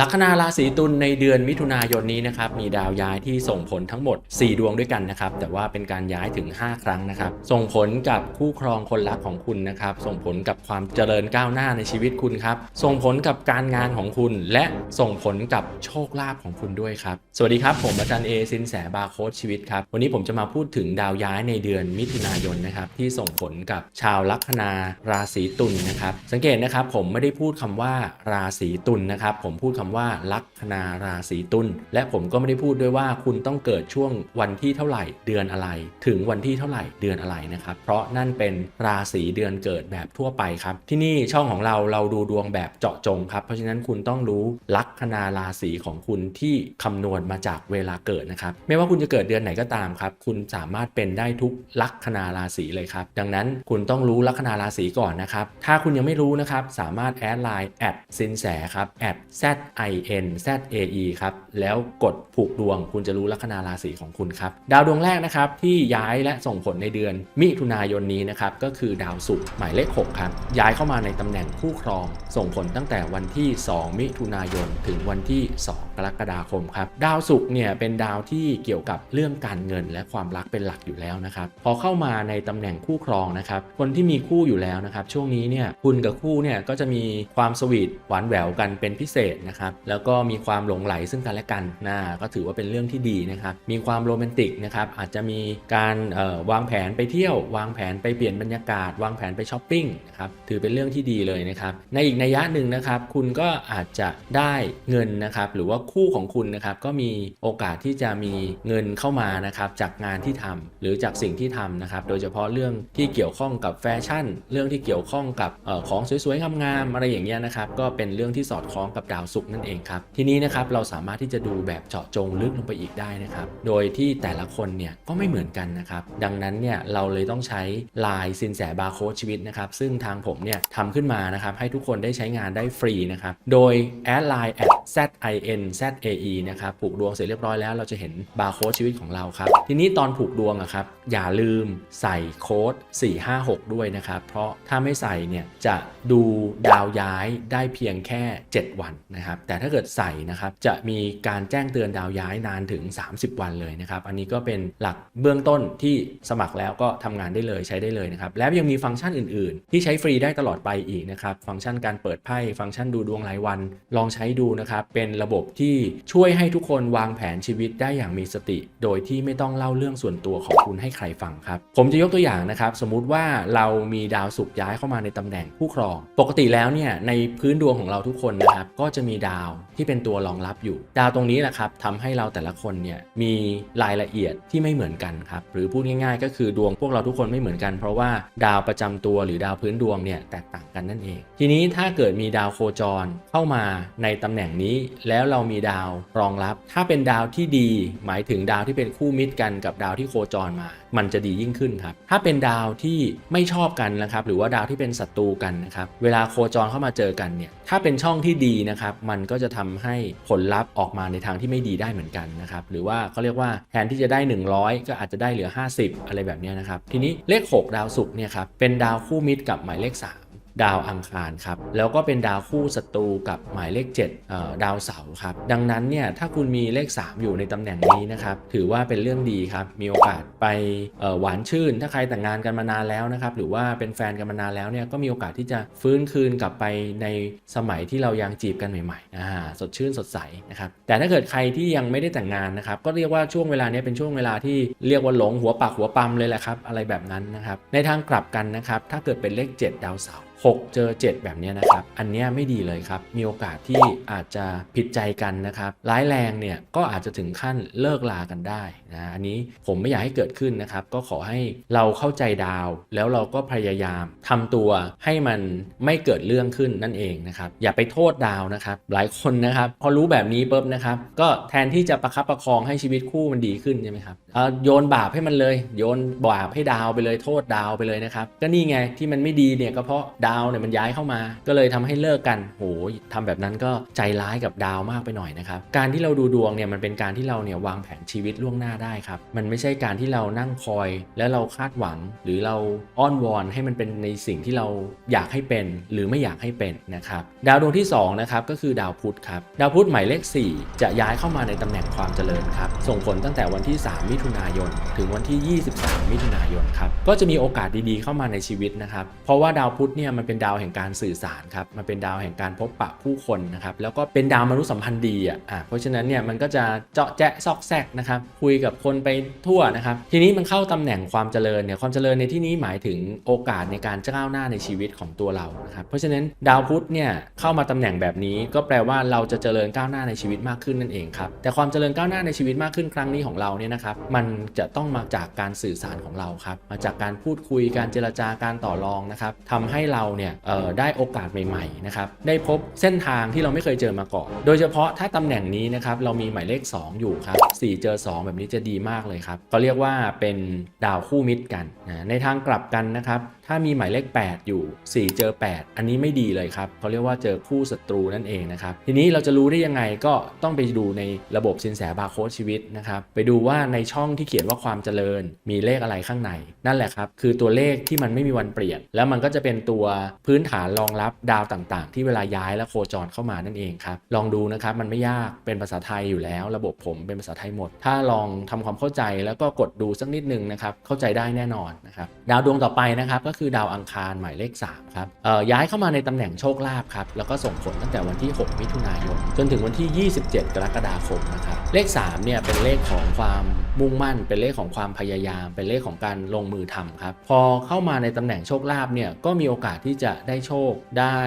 ลัคนาราศีตุลในเดือนมิถุนายนนี้นะครับมีดาวย้ายที่ส่งผลทั้งหมด 4 ดวงด้วยกันนะครับแต่ว่าเป็นการย้ายถึง 5 ครั้งนะครับส่งผลกับคู่ครองคนรักของคุณนะครับส่งผลกับความเจริญก้าวหน้าในชีวิตคุณครับส่งผลกับการงานของคุณ และส่งผลกับโชคลาภของคุณด้วยครับสวัสดีครับผมอาจารย์เอสินแสบาร์โค้ชชีวิตครับวันนี้ผมจะมาพูดถึงดาวย้ายในเดือนมิถุนายนนะครับที่ส่งผลกับชาวลัคนาราศีตุลนะครับสังเกตนะครับผมไม่ได้พูดคำว่าราศีตุลนะครับผมพูดคำว่าลัคนาราศีตุลและผมก็ไม่ได้พูดด้วยว่าคุณต้องเกิดช่วงวันที่เท่าไหร่เดือนอะไร ถึงวันที่เท่าไหร่เดือนอะไรนะครับ เพราะนั่นเป็นราศีเดือนเกิดแบบทั่วไปครับ ที่นี่ช่องของเราเราดูดวงแบบเจาะจงครับ เพราะฉะนั้นคุณต้องรู้ลัคนาราศีของคุณที่คำนวณมาจากเวลาเกิดนะครับไม่ว่าคุณจะเกิดเดือนไหนก็ตามครับ คุณสามารถเป็นได้ทุกลัคนาราศีเลยครับ ดังนั้นคุณต้องรู้ลัคนาราศีก่อนนะครับ ถ้าคุณยังไม่รู้นะครับ สามารถแอดไลน์แอดสินแสครับแอด z i n z a e ครับแล้วกดผูกดวงคุณจะรู้ลัคนาราศีของคุณครับดาวดวงแรกนะครับที่ย้ายและส่งผลในเดือน มิถุนายนนี้นะครับก็คือดาวศุกร์หมายเลข6ครับย้ายเข้ามาในตำแหน่งคู่ครอง ส่งผลตั้งแต่วันที่ 2 มิถุนายน ถึงวันที่ 2 กรกฎาคมครับดาวศุกร์เนี่ยเป็นดาวที่เกี่ยวกับเรื่องการเงินและความรักเป็นหลักอยู่แล้วนะครับพอเข้ามาในตำแหน่งคู่ครองนะครับคนที่มีคู่อยู่แล้วนะครับช่วงนี้เนี่ยคุณกับคู่เนี่ยก็จะมีความสวีทหวานแหววกันเป็นพิเศษนะครับแล้วก็มีความหลงไหลซึ่งกันและกันนะก็ถือว่าเป็นเรื่องที่ดีนะครับมีความโรแมนติกนะครับอาจจะมีการวางแผนไปเที่ยว วางแผนไปเปลี่ยนบรรยากาศ วางแผนไปช้อปปิ้งนะครับถือเป็นเรื่องที่ดีเลยนะครับในอีกนัยยะหนึ่งนะครับคุณก็อาจจะได้เงินนะครับหรือว่าคู่ของคุณนะครับก็มีโอกาสที่จะมีเงินเข้ามานะครับจากงานที่ทำหรือจากสิ่งที่ทำนะครับโดยเฉพาะเรื่องที่เกี่ยวข้องกับแฟชั่น เรื่องที่เกี่ยวข้องกับของสวยๆงามๆอะไรอย่างเงี้ยนะครับก็เป็นเรื่องที่สอดคล้องกับดาวศุกร์นั่นเองครับ ทีนี้นะครับเราสามารถที่จะดูแบบเจาะจงลึกลงไปอีกได้นะครับ โดยที่แต่ละคนเนี่ยก็ไม่เหมือนกันนะครับ ดังนั้นเนี่ยเราเลยต้องใช้ลายสินแสบาร์โค้ดชีวิตนะครับ ซึ่งทางผมเนี่ยทำขึ้นมานะครับให้ทุกคนได้ใช้งานได้ฟรีนะครับ โดยแอดไลน์ z i n z a e นะครับผูกดวงเสร็จเรียบร้อยแล้วเราจะเห็นบาร์โค้ดชีวิตของเราครับ ทีนี้ตอนผูกดวงอะครับอย่าลืมใส่โค้ด 456 ด้วยนะครับ เพราะถ้าไม่ใส่เนี่ยจะดูดาวย้ายได้เพียงแค่ 7 วันนะครับแต่ถ้าเกิดใส่นะครับจะมีการแจ้งเตือนดาวย้ายนานถึง 30 วันเลยนะครับอันนี้ก็เป็นหลักเบื้องต้นที่สมัครแล้วก็ทำงานได้เลยใช้ได้เลยนะครับแล้วยังมีฟังก์ชันอื่น ๆ ที่ใช้ฟรีได้ตลอดไปอีกนะครับฟังก์ชันการเปิดไพ่ฟังก์ชันดูดวงรายวัน ลองใช้ดูนะครับเป็นระบบที่ช่วยให้ทุกคนวางแผนชีวิตได้อย่างมีสติ โดยที่ไม่ต้องเล่าเรื่องส่วนตัวของคุณให้ใครฟังครับผมจะยกตัวอย่างนะครับสมมุติว่าเรามีดาวศุกย้ายเข้ามาในตำแหน่งผู้ครอง ปกติแล้วเนี่ยในพื้นดวงของเราทุกคนนะครับก็จะมีดาวที่เป็นตัวรองรับอยู่ ดาวตรงนี้แหละครับทำให้เราแต่ละคนเนี่ยมีรายละเอียดที่ไม่เหมือนกันครับหรือพูดง่าย ๆ ก็คือดวงพวกเราทุกคนไม่เหมือนกัน เพราะว่าดาวประจำตัวหรือดาวพื้นดวงเนี่ยแตกต่างกันนั่นเอง ทีนี้ถ้าเกิดมีดาวโคจรเข้ามาในตำแหน่งนี้ แล้วเรามีดาวรองรับ ถ้าเป็นดาวที่ดี หมายถึงดาวที่เป็นคู่มิตรกันกับดาวที่โคจรมา มันจะดียิ่งขึ้นครับ ถ้าเป็นดาวที่ไม่ชอบกันนะครับหรือว่าดาวที่เป็นศัตรูกันนะครับเวลาโคจรเข้ามาเจอกันเนี่ยถ้าเป็นช่องที่ดีนะครับมันก็จะทำให้ผลลัพธ์ออกมาในทางที่ไม่ดีได้เหมือนกันนะครับหรือว่าเขาเรียกว่าแทนที่จะได้ 100 ก็อาจจะได้เหลือ 50 อะไรแบบนี้นะครับทีนี้เลข 6 ดาวศุกร์เนี่ยครับเป็นดาวคู่มิตรกับหมายเลข 3 ดาวอังคารครับ แล้วก็เป็นดาวคู่ศัตรูกับหมายเลข7เอ่อดาวเสาร์ครับ ดังนั้นเนี่ยถ้าคุณมีเลข 3 อยู่ในตำแหน่งนี้นะครับ ถือว่าเป็นเรื่องดีครับ มีโอกาสไปเอ่อหวานชื่น ถ้าใครแต่งงานกันมานานแล้วนะครับ หรือว่าเป็นแฟนกันมานานแล้วเนี่ย ก็มีโอกาสที่จะฟื้นคืนกลับไปในสมัยที่เรายังจีบกันใหม่ๆอ่าสดชื่นสดใสนะครับ แต่ถ้าเกิดใครที่ยังไม่ได้แต่งงานนะครับ ก็เรียกว่าช่วงเวลานี้เป็นช่วงเวลาที่เรียกว่าหลงหัวปากหัวปั๊มเลยแหละครับ อะไรแบบนั้นนะครับ ในทางกลับกันนะครับ ถ้าเกิดเป็นเลข 7 ดาวเสาร์ 6 เจอ 7 แบบนี้นะครับ อันนี้ไม่ดีเลยครับ มีโอกาสที่อาจจะผิดใจกันนะครับ ร้ายแรงเนี่ยก็อาจจะถึงขั้นเลิกลากันได้นะ อันนี้ผมไม่อยากให้เกิดขึ้นนะครับ ก็ขอให้เราเข้าใจดาว แล้วเราก็พยายามทำตัวให้มันไม่เกิดเรื่องขึ้นนั่นเองนะครับ อย่าไปโทษดาวนะครับ หลายคนนะครับ พอรู้แบบนี้ปุ๊บนะครับ ก็แทนที่จะประคับประคองให้ชีวิตคู่มันดีขึ้นใช่ไหมครับเอ่อโยนบาปให้มันเลย โยนบาปให้ดาวไปเลย โทษดาวไปเลยนะครับ ก็นี่ไงที่มันไม่ดีเนี่ยก็เพราะดาวาวเนี่ยมันย้ายเข้ามา ก็เลยทำให้เลิกกันโหทำแบบนั้นก็ใจร้ายกับดาวมากไปหน่อยนะครับ การที่เราดูดวงเนี่ยมันเป็นการที่เราเนี่ยวางแผนชีวิตล่วงหน้าได้ครับ มันไม่ใช่การที่เรานั่งคอย แล้วเราคาดหวัง หรือเราอ้อนวอนให้มันเป็นในสิ่งที่เราอยากให้เป็น หรือไม่อยากให้เป็นนะครับดาวดวงที่สองนะครับก็คือดาวพุธครับดาวพุธหมายเลข 4 จะย้ายเข้ามาในตำแหน่งความเจริญครับส่งผลตั้งแต่วันที่ 3 มิถุนายน ถึงวันที่ 23 มิถุนายนครับก็จะมีโอกาสดีๆเข้ามาในชีวิตนะครับเพราะว่าดาวพุธเนี่ยมันเป็นดาวแห่งการสื่อสารครับมันเป็นดาวแห่งการพบปะผู้คนนะครับแล้วก็เป็นดาวมนุษยสัมพันธ์ดีอะอะเพราะฉะนั้นเนี่ยมันก็จะเจาะแจ๊ะซอกแซกนะครับคุยกับคนไปทั่วนะครับทีนี้มันเข้าตำแหน่งความเจริญเนี่ยความเจริญในที่นี้หมายถึงโอกาสในการก้าวหน้าในชีวิตของตัวเรานะครับเพราะฉะนั้นดาวพุธเนี่ยเข้ามาตำแหน่งแบบนี้ ก็แปลว่าเราจะเจริญก้าวหน้าในชีวิตมากขึ้นนั่นเองครับแต่ความเจริญก้าวหน้าในชีวิตมากขึ้นครั้งนี้ของเราเนี่ยนะครับมันจะต้องมาจากการสื่อสารของเราครับมาจากการพูดคุยการเจรจาการต่อรองนะครับทำให้เราเนี่ยได้โอกาสใหม่ๆนะครับได้พบเส้นทางที่เราไม่เคยเจอมาก่อน โดยเฉพาะถ้าตำแหน่งนี้นะครับเรามีหมายเลข 2 อยู่ครับ4เจอ 2 แบบนี้จะดีมากเลยครับเขาเรียกว่าเป็นดาวคู่มิตรกันนะในทางกลับกันนะครับ ถ้ามีหมายเลข 8 อยู่ 4 เจอ 8 อันนี้ไม่ดีเลยครับเขาเรียกว่าเจอคู่ศัตรูนั่นเองนะครับ ทีนี้เราจะรู้ได้ยังไงก็ต้องไปดูในระบบสินแสบาร์โค้ดชีวิตนะครับ ไปดูว่าในช่องที่เขียนว่าความเจริญมีเลขอะไรข้างใน นั่นแหละครับ คือตัวเลขที่มันไม่มีวันเปลี่ยน แล้วมันก็จะเป็นตัวพื้นฐานรองรับดาวต่างๆ ที่เวลาย้ายและโคจรเข้ามานั่นเองครับลองดูนะครับมันไม่ยากเป็นภาษาไทยอยู่แล้ว ระบบผมเป็นภาษาไทยหมด ถ้าลองทำความเข้าใจแล้วก็กดดูสักนิดนึงนะครับเข้าใจได้แน่นอนนะครับดาวดวงต่อไปนะครับก็คืือดาวอังคารหมายเลข3ครับย้ายเข้ามาในตำแหน่งโชคลาภครับแล้วก็ส่งผลตั้งแต่วันที่ 6 มิถุนายน จนถึงวันที่ 27 กรกฎาคมนะครับเลข3เนี่ยเป็นเลขของความ มุ่งมั่นเป็นเลขของความพยายาม เป็นเลขของการลงมือทำครับพอเข้ามาในตำแหน่งโชคลาภเนี่ยก็มีโอกาสที่จะได้โชคได้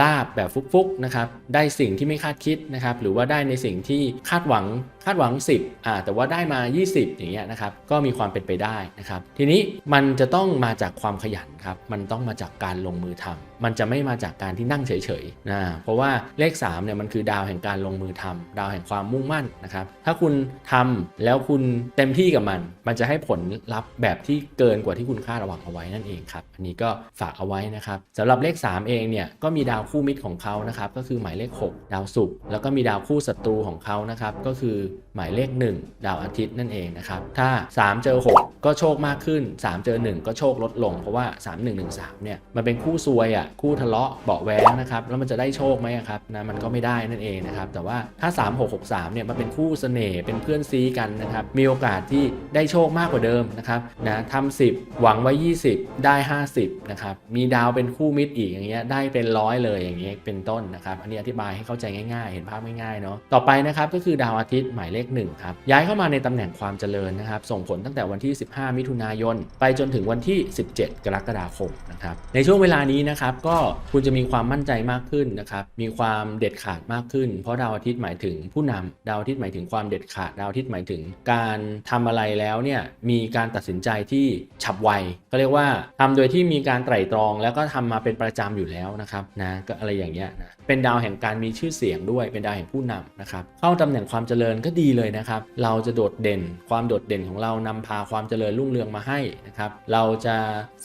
ลาบแบบฟุกๆนะครับได้สิ่งที่ไม่คาดคิดนะครับหรือว่าได้ในสิ่งที่คาดหวังคาดหวัง 10อ่าแต่ว่าได้มา 20 อย่างเงี้ยนะครับก็มีความเป็นไปได้นะครับทีนี้มันจะต้องมาจากความขยันครับมันต้องมาจากการลงมือทำมันจะไม่มาจากการที่นั่งเฉยๆนะเพราะว่าเลข3เนี่ยมันคือดาวแห่งการลงมือทำดาวแห่งความมุ่งมั่นนะครับถ้าคุณทำแล้วคุณเต็มที่กับมัน มันจะให้ผลลัพธ์แบบที่เกินกว่าที่คุณคาดหวังเอาไว้นั่นเองครับ อันนี้ก็ฝากเอาไว้นะครับสำหรับเลข 3 เองเนี่ยก็มีดาวคู่มิตรของเขานะครับก็คือหมายเลข 6 ดาวศุกร์แล้วก็มีดาวคู่ศัตรูของเขานะครับก็คือ หมายเลข 1 ดาวอาทิตย์นั่นเองนะครับ ถ้า 3 เจอ 6 ก็โชคมากขึ้น 3 เจอ 1 ก็โชคลดลง เพราะว่า 3 1 1 3เนี่ยมันเป็นคู่ซวยอะคู่ทะเลาะเบาะแว้งนะครับแล้วมันจะได้โชคไหมครับนะมันก็ไม่ได้นั่นเองนะครับแต่ว่าถ้า 3 6 6 3เนี่ยมันเป็นคู่เสน่ห์เป็นเพื่อนซีกันนะครับมีโอกาสที่ได้โชคมากกว่าเดิมนะครับนะทำ10 หวังไว้ 20 ได้ 50นะครับมีดาวเป็นคู่มิตรอีกอย่างเงี้ยได้เป็นร้อยเลยอย่างเงี้ยเป็นต้นนะครับอันนี้อธิบายให้เข้าใจง่ายๆ เห็นภาพง่ายๆเนาะต่อไปนะครับก็คือดาวอาทิตย์หมายเลข1 ครับ ย้ายเข้ามาในตำแหน่งความเจริญนะครับ ส่งผลตั้งแต่วันที่ 15 มิถุนายน ไปจนถึงวันที่ 17 กรกฎาคมนะครับ ในช่วงเวลานี้นะครับก็คุณจะมีความมั่นใจมากขึ้นนะครับ มีความเด็ดขาดมากขึ้น เพราะดาวอาทิตย์หมายถึงผู้นำดาวอาทิตย์หมายถึงความเด็ดขาด ดาวอาทิตย์หมายถึงการทำอะไรแล้วเนี่ยมีการตัดสินใจที่ฉับไวก็เรียกว่าทำโดยที่มีการไตร่ตรอง แล้วก็ทำมาเป็นประจำอยู่แล้วนะครับนะก็อะไรอย่างเงี้ยนะเป็นดาวแห่งการมีชื่อเสียงด้วยเป็นดาวแห่งผู้นำนะครับเข้าตำแหน่งความเจริญก็ดีเลยนะครับ เราจะโดดเด่น ความโดดเด่นของเรานำพาความเจริญรุ่งเรืองมาให้นะครับ เราจะ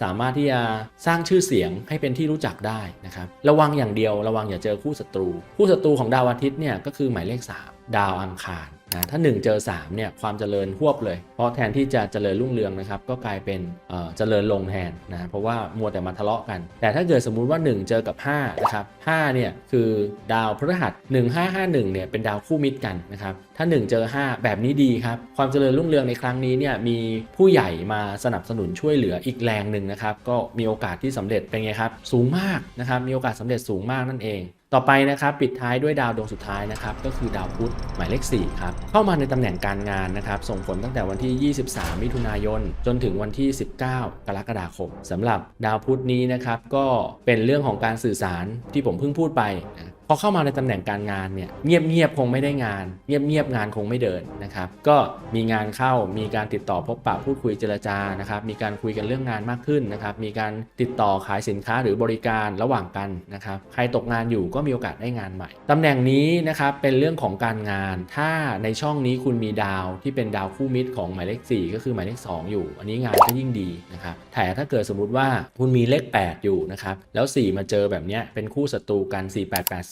สามารถที่จะสร้างชื่อเสียงให้เป็นที่รู้จักได้นะครับระวังอย่างเดียวระวังอย่าเจอคู่ศัตรู คู่ศัตรูของดาวอาทิตย์เนี่ยก็คือหมายเลข 3 ดาวอังคาร นะถ้า 1 เจอ3เนี่ยความเจริญหวบเลย เพราะแทนที่จะเจริญรุ่งเรืองนะครับก็กลายเป็นเอ่อเจริญลงแทนนะเพราะว่ามัวแต่มาทะเลาะกัน แต่ถ้าเกิดสมมุติว่า 1 เจอกับ5นะครับ5เนี่ยคือดาวพฤหัส 1551เนี่ยเป็นดาวคู่มิตรกันนะครับถ้า 1 เจอ 5 แบบนี้ดีครับความเจริญรุ่งเรืองในครั้งนี้เนี่ยมีผู้ใหญ่มาสนับสนุนช่วยเหลืออีกแรงหนึ่งนะครับก็มีโอกาสที่สำเร็จเป็นไงครับสูงมากนะครับมีโอกาสสำเร็จสูงมากนั่นเอง ต่อไปนะครับปิดท้ายด้วยดาวดวงสุดท้ายนะครับก็คือดาวพุธหมายเลข4ครับเข้ามาในตำแหน่งการงานนะครับส่งผลตั้งแต่วันที่ 23 มิถุนายน จนถึงวันที่ 19 กรกฎาคมสำหรับดาวพุธนี้นะครับก็เป็นเรื่องของการสื่อสารที่ผมเพิ่งพูดไปนะ พอเข้ามาในตำแหน่งการงานเนี่ยเงียบๆคงไม่ได้งาน เงียบๆงานคงไม่เดินนะครับก็มีงานเข้ามีการติดต่อพบปะพูดคุยเจรจานะครับมีการคุยกันเรื่องงานมากขึ้นนะครับมีการติดต่อขายสินค้าหรือบริการระหว่างกันนะครับใครตกงานอยู่ก็มีโอกาสได้งานใหม่ตำแหน่งนี้นะครับเป็นเรื่องของการงาน ถ้าในช่องนี้คุณมีดาวที่เป็นดาวคู่มิตรของหมายเลข 4 ก็คือหมายเลข 2 อยู่ อันนี้งานก็ยิ่งดีนะครับแต่ถ้าเกิดสมมุติว่าคุณมีเลข 8 อยู่นะครับแล้ว 4 มาเจอแบบนี้เป็นคู่ศัตรูกัน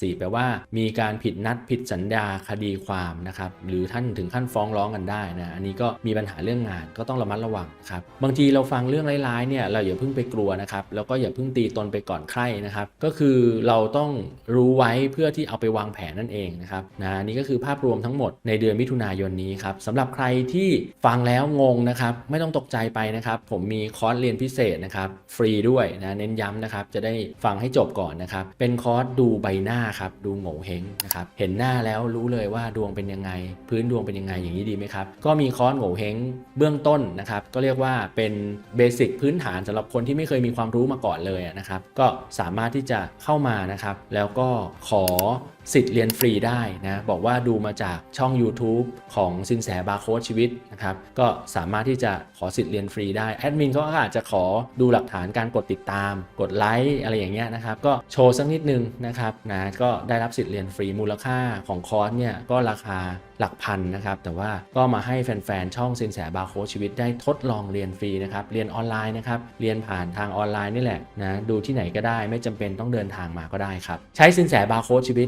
64 แปลว่ามีการผิดนัดผิดสัญญาคดีความนะครับหรือท่านถึงขั้นฟ้องร้องกันได้นะอันนี้ก็มีปัญหาเรื่องงานก็ต้องระมัดระวังครับบางทีเราฟังเรื่องร้ายๆเนี่ยเราอย่าเพิ่งไปกลัวนะครับแล้วก็อย่าเพิ่งตีตนไปก่อนใครนะครับก็คือเราต้องรู้ไว้เพื่อที่เอาไปวางแผนนั่นเองนะครับนะนี่ก็คือภาพรวมทั้งหมดในเดือนมิถุนายนนี้ครับสำหรับใครที่ฟังแล้วงงนะครับไม่ต้องตกใจไปนะครับผมมีคอร์สเรียนพิเศษนะครับฟรีด้วยนะเน้นย้ำนะครับจะได้ฟังให้จบก่อนนะครับเป็นคอร์สดูใบหน้าครับดูโง่เฮงนะครับเห็นหน้าแล้วรู้เลยว่าดวงเป็นยังไง พื้นดวงเป็นยังไงอย่างนี้ดีไหมครับก็มีคอร์สโง่เฮงเบื้องต้นนะครับก็เรียกว่าเป็นเบสิกพื้นฐานสำหรับคนที่ไม่เคยมีความรู้มาก่อนเลยนะครับก็สามารถที่จะเข้ามานะครับแล้วก็ขอ สิทธิ์เรียนฟรีได้นะบอกว่าดูมาจากช่อง YouTube ของสินแสบาร์โค้ดชีวิตนะครับก็สามารถที่จะขอสิทธิ์เรียนฟรีได้แอดมินก็อาจจะขอดูหลักฐานการกดติดตาม กดไลค์อะไรอย่างเงี้ยนะครับก็โชว์สักนิดนึงนะครับนะก็ได้รับสิทธิ์เรียนฟรีมูลค่าของคอร์สเนี่ยก็ราคาหลักพันนะครับแต่ว่าก็มาให้แฟนๆ ช่องสินแสบาโค้ดชีวิตได้ทดลองเรียนฟรีนะครับเรียนออนไลน์นะครับเรียนผ่านทางออนไลน์นี่แหละนะดูที่ไหนก็ได้ไม่จำเป็นต้องเดินทางมาก็ได้ครับใช้สินแสบาโค้ดชีวิต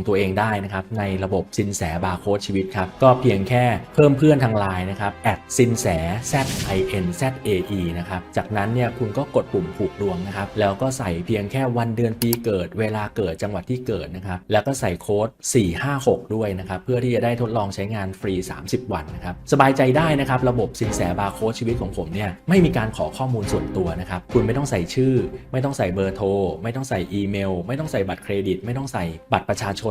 งตัวเองได้นะครับในระบบสินแสบาร์โค้ดชีวิตครับ ก็เพียงแค่เพิ่มเพื่อนทางไลน์นะครับแอดสินแส Z I N Z A E นะครับจากนั้นเนี่ยคุณก็กดปุ่มผูกดวงนะครับแล้วก็ใส่เพียงแค่วันเดือนปีเกิด เวลาเกิดจังหวัดที่เกิดนะครับแล้วก็ใส่โค้ด 456 ด้วยนะครับเพื่อที่จะได้ทดลองใช้งานฟรี 30 วันนะครับสบายใจได้นะครับระบบสินแสบาร์โค้ดชีวิตของผมเนี่ยไม่มีการขอข้อมูลส่วนตัวนะครับคุณไม่ต้องใส่ชื่อ ไม่ต้องใส่เบอร์โทรไม่ต้องใส่อีเมล ไม่ต้องใส่บัตรเครดิต ไม่ต้องใส่บัตรประชาชน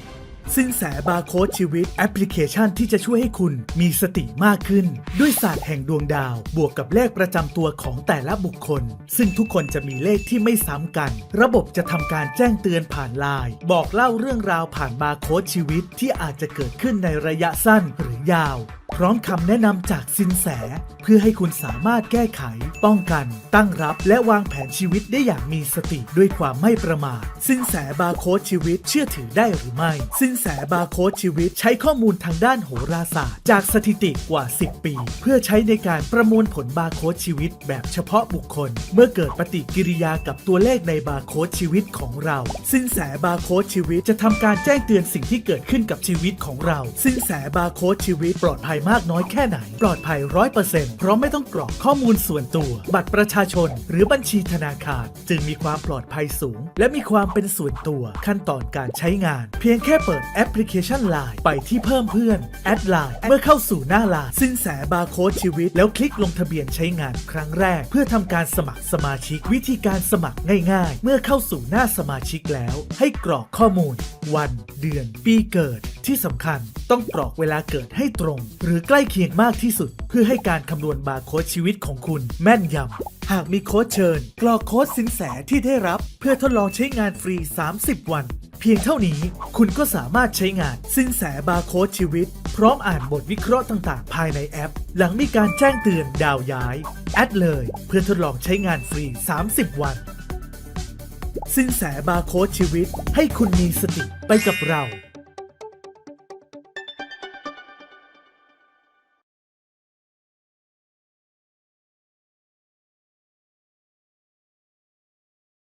สินแสบาร์โค้ดชีวิตแอปพลิเคชันที่จะช่วยให้คุณมีสติมากขึ้น ด้วยศาสตร์แห่งดวงดาว บวกกับเลขประจำตัวของแต่ละบุคคล ซึ่งทุกคนจะมีเลขที่ไม่ซ้ำกัน ระบบจะทำการแจ้งเตือนผ่านไลน์บอกเล่าเรื่องราวผ่านบาร์โค้ดชีวิตที่อาจจะเกิดขึ้นในระยะสั้นหรือยาว พร้อมคำแนะนำจากสินแส เพื่อให้คุณสามารถแก้ไข ป้องกัน ตั้งรับ และวางแผนชีวิตได้อย่างมีสติด้วยความไม่ประมาทสินแสบาร์โค้ดชีวิตเชื่อถือได้หรือไม่สินนแสบาร์โค้ดชีวิตใช้ข้อมูลทางด้านโหราศาสตร์ จากสถิติกว่า 10 ปี เพื่อใช้ในการประมวลผลบาร์โค้ดชีวิต แบบเฉพาะบุคคล เมื่อเกิดปฏิกิริยากับตัวเลขในบาร์โค้ดชีวิตของเรา สินแสบาร์โค้ดชีวิตจะทำการแจ้งเตือนสิ่งที่เกิดขึ้นกับชีวิตของเรา สินแสบาร์โค้ดชีวิตปลอดภัยมากน้อยแค่ไหน ปลอดภัยร้อยเปอร์เซ็นต์เพราะไม่ต้องกรอกข้อมูลส่วนตัว บัตรประชาชน หรือบัญชีธนาคารจึงมีความปลอดภัยสูง และมีความเป็นส่วนตัว ขั้นตอนการใช้งาน เพียงแค่เปิดดแอปพลิเคชัน Line ไปที่เพิ่มเพื่อนแอดไลน์เมื่อเข้าสู่หน้าไลน์สินแสบาร์โค้ดชีวิต แล้วคลิกลงทะเบียนใช้งานครั้งแรก เพื่อทำการสมัครสมาชิกวิธีการสมัครง่ายๆ เมื่อเข้าสู่หน้าสมาชิกแล้ว ให้กรอกข้อมูล วัน เดือน ปีเกิดที่สำคัญต้องกรอกเวลาเกิดให้ตรง หรือใกล้เคียงมากที่สุด เพื่อให้การคำนวณบาร์โค้ดชีวิตของคุณแม่นยำ หากมีโค้ดเชิญ กรอกโค้ดสินแสที่ได้รับ เพื่อทดลองใช้งานฟรี 30 วัน เพียงเท่านี้คุณก็สามารถใช้งานสินแสบาร์โค้ดชีวิต พร้อมอ่านบทวิเคราะห์ต่างๆ ภายในแอป หลังมีการแจ้งเตือนดาวย้าย แอดเลย เพื่อทดลองใช้งานฟรี 30 วัน สินแสบาร์โค้ดชีวิต ให้คุณมีสติไปกับเรา